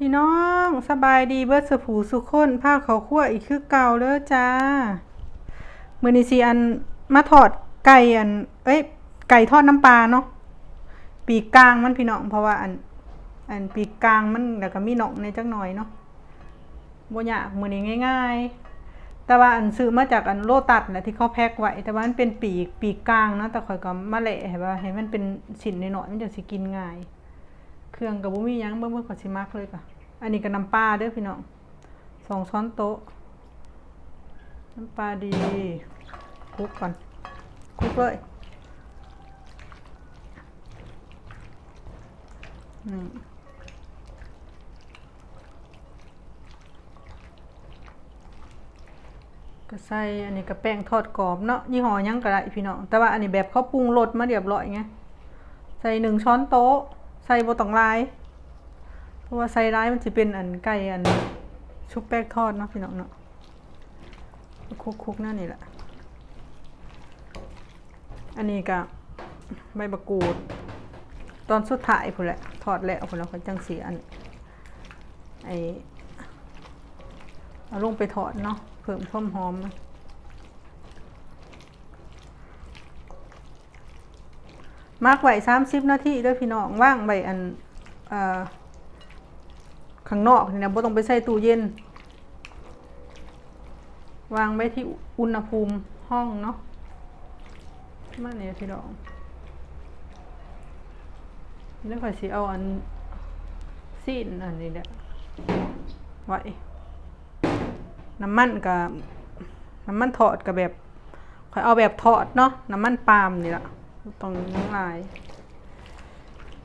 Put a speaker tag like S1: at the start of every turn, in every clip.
S1: พี่น้องสบายดีเบิดสผูสุขคนผ้าเขาวคั่วอีกคือเก่าเด้อจ้ามือนี้สิอันมาทอดไก่อัน เอ้ยไก่ทอดน้ำปลาเนาะปีกกลางมันพี่น้องเพราะว่าอัน อันปีกกลางมันแล้วก็มีหนองในจักหน่อยเนาะบ่ยากมือนี้ง่าย ๆ แต่ว่าอันซื้อมาจากอันโลตัสแหละที่เขาแพ็คไว้ แต่ว่ามันเป็นปีกปีกกลางเนาะแต่ข่อยก็มาแหละให้ว่าให้มันเป็นชิ้นน้อยๆมันจะสิกินง่าย เครื่องกับบุมียังเบิ่งเบิ่งก่อนสิมักเลยก่ะอันนี้ก็น้ำปลาเด้อพี่น้องสองช้อนโต๊ะ น้ำปลาดีคลุกก่อนคลุกเลยนี่ก็ใส่อันนี้ก็แป้งทอดกรอบเนาะยี่ห้อยังก็ได้พี่น้องแต่ว่าอันนี้แบบเขาปรุงรสมาเรียบร้อยไงใส่หนึ่งช้อนโต๊ะ ใส่บตองลาย เพราะว่าใส่ร้ายมันจะเป็นอันไก่อันชุบแป้งทอดเนาะพี่น้องเนาะคุกๆนั่นนี่แหละ อันนี้ก็ใบมะกรูด ตอนสุดท้ายพุ่นแหละทอดแล้วพุ่นแล้วเขาจังสีอันไอเอาลงไปทอดเนาะเพิ่มความหอม มากไว้สามสิบนาทีด้วยพี่น้องว่างไว้อันอข้างนอกนี่นะบ่ต้องไปใส่ตู้เย็น วางไว้ที่อุณหภูมิห้องเนาะมาเนี่ยพี่น้องแล้วค่อยสิเอาอันซีนอันนี้แหละไว้น้ำมันกับน้ำมันทอดกับแบบค่อยเอาแบบทอดเนาะน้ำมันปาล์มนี่แหละ ต้องน้ำลาย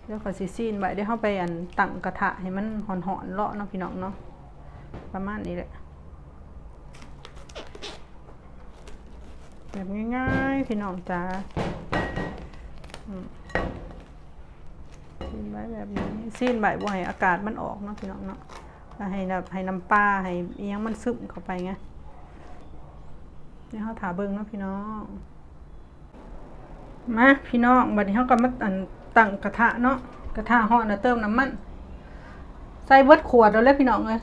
S1: เดี๋ยวขอซีซีนไว้เดี๋ยวเข้าไปอันตั้งกระทะให้มันหอนๆเลาะเนาะพี่น้องเนาะประมาณนี้แหละแบบง่ายๆ พี่น้องจ้าอืมซีนไว้แบบนี้ซีนไว้บ่ให้อากาศมันออกเนาะพี่น้องเนาะให้แบบให้น้ำปลาให้อิหยังมันซึมเข้าไปไงเดี๋ยวเขาถาเบิงเนาะพี่น้อง มาพี่น้องบัดนี้เขาก็มาอันตั้งกระทะเนาะกระทะห่อนะเติมน้ำมันใส่เบิดขวดแล้วแหละพี่น้องเลย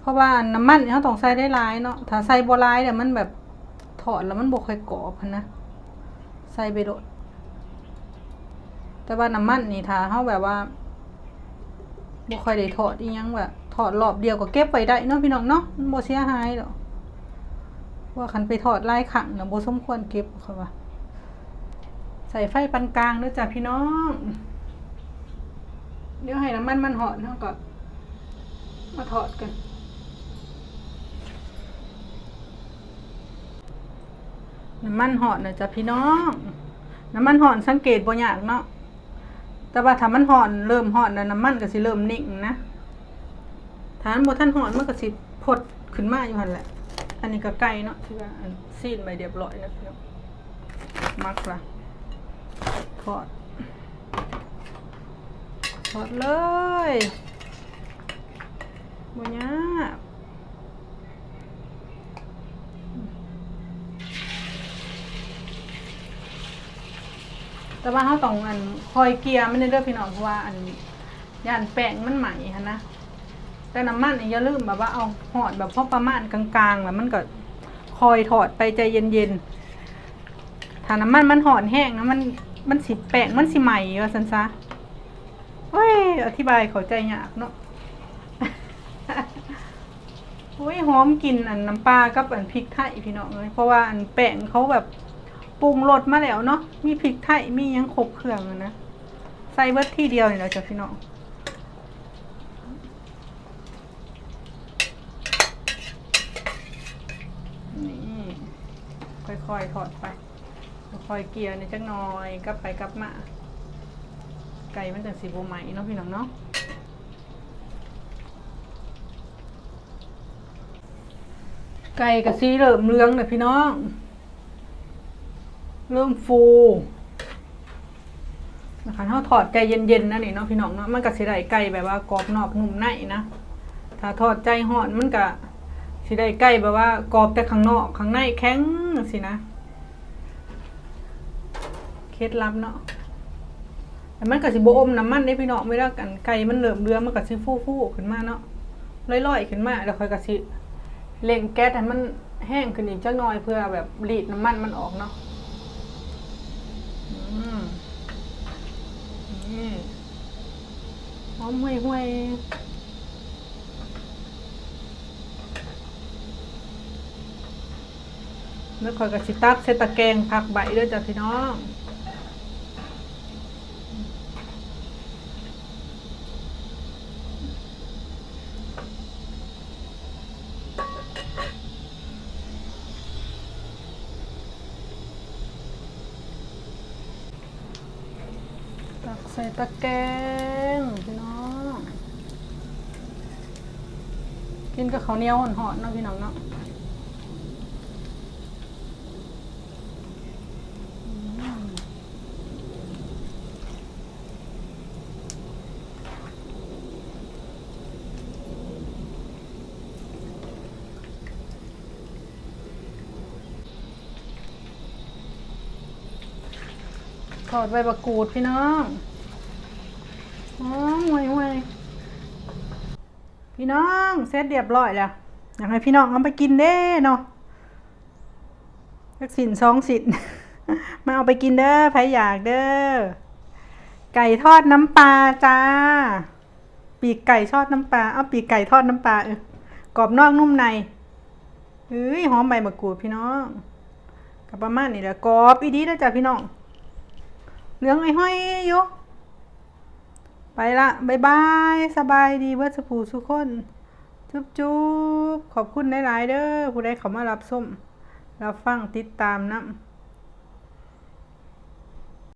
S1: เพราะว่าน้ำมันเขาต้องใส่ได้หลายเนาะถ้าใส่บ่หลายเดี๋ยวมันแบบถอดแล้วมันบ่ค่อยกรอบนะใส่ไปโดดแต่ว่าน้ำมันนี่ถ้าเขาแบบว่าบ่ค่อยได้ถอดอีหยังแบบถอดรอบเดียวก็เก็บไว้ได้เนาะพี่น้องเนาะมันบ่เสียหายหรอกว่าคันไปถอดลายครั้งน่ะบ่สมควรเก็บเขาว่า ใส่ไฟปานกลางด้วยจ้ะพี่น้อง เดี๋ยวให้น้ำมันมันหอดเท่ากับมาถอดกันน้ำมันหอดนะจ้ะพี่น้อง น้ำมันหอนสังเกตบ่ยากเนาะแต่ว่าถ้ามันหอนเริ่มหอนแล้วน้ำมันก็สิเริ่มนิ่งนะถามันบ่ท่านหอนมันก็สิพดขึ้นมาอยู่หันแหละ อันนี้ก็ไก่เนาะที่ว่าซีนไปเรียบร้อยแล้วพี่น้องมักละ อดทอดเลยบ่ยากแต่ว่าเขาต้องอันคอยเกียร์ไม่ได้เลือกพี่น้องเพราะว่าอันย่านแป้งมันใหม่ฮะนะ แต่น้ำมันอย่าลืมแบบว่าเอาหอดแบบพอประมาณกลางๆ แล้วมันก็คอยถอดไปใจเย็นๆถ้าน้ำมันมันหอนแห้งนะมัน มันสิแป้งมันสิใหม่ว่าสันซะเฮ้ยอธิบายเข้าใจยากเนาะโอ้ยหอมกลิ่นอันน้ำปลากับอันพริกไทยพี่น้องเลยเพราะว่าอันแป้งเขาแบบปรุงรสมาแล้วเนาะมีพริกไทยมียังครบเครื่องนะใส่เบิดที่เดียวนี่แหละจ้ะพี่น้องนี่ค่อยๆถอดไป คอยเกียร์ในจักหน่อยกลับไปกลับมา ไก่มันจะสีโบใหม่เนาะพี่น้องเนาะไก่กับสีเริ่มเลืองเลยพี่น้อง เริ่มฟูนะคะถ้าถอดใจเย็นๆนะนี่เนาะพี่น้องเนาะมันก็สิได้ไก่แบบว่ากรอบนอกนุ่มในนะถ้าทอดใจห่อนมันก็สิได้ไก่แบบว่ากรอบแต่ข้างนอกข้างในแข็งสินะ ล็ดลับเนาะแต่มันก็สิบอมน้ำมันได้พี่น้องเวลากันไก่มันเริ่มเรือมันก็สิฟูๆขึ้นมาเนาะลอยๆขึ้นมาแล้วค่อยก็สิเร่งแก๊สให้มันแห้งขึ้นอีกจักหน่อยเพื่อแบบรีดน้ำมันมันออกเนาะอืมนี่หอมห่วยแล้วคอยก็สิตักใส่ตะแกงผักใบด้อจ้ะพี่น้อง ใส่ตะแกรงพี่น้อง กินกับข้าวเหนียวหอนๆเนาะพี่น้องเนาะอืมทอดใบมะกรูดพี่น้อง อ๋อห่วยห่วยพี่น้องเสร็จเรียบร้อยแล้วอยากให้พี่น้องเอาไปกินเด้เนาะสักสินสองสินมาเอาไปกินเด้อใครอยากเด้อไก่ทอดน้ำปลาจ้า ปีกไก่ทอดน้ำปลาเอาปีกไก่ทอดน้ำปลาเออกรอบนอกนุ่มในเฮ้ยหอมใบมะกรูดพี่น้องกับประมาณนี้แหละกรอบอีดีแล้วจ้ะพี่น้องเหลืองไอ้ห้อยอยู่ ไปละบายบาย สบายดีเบิร์ดสผูทุกคน จุ๊บจุ๊บขอบคุณหลาย ๆ เด้อผู้ใดเขามารับส้มรับฟังติดตามนะ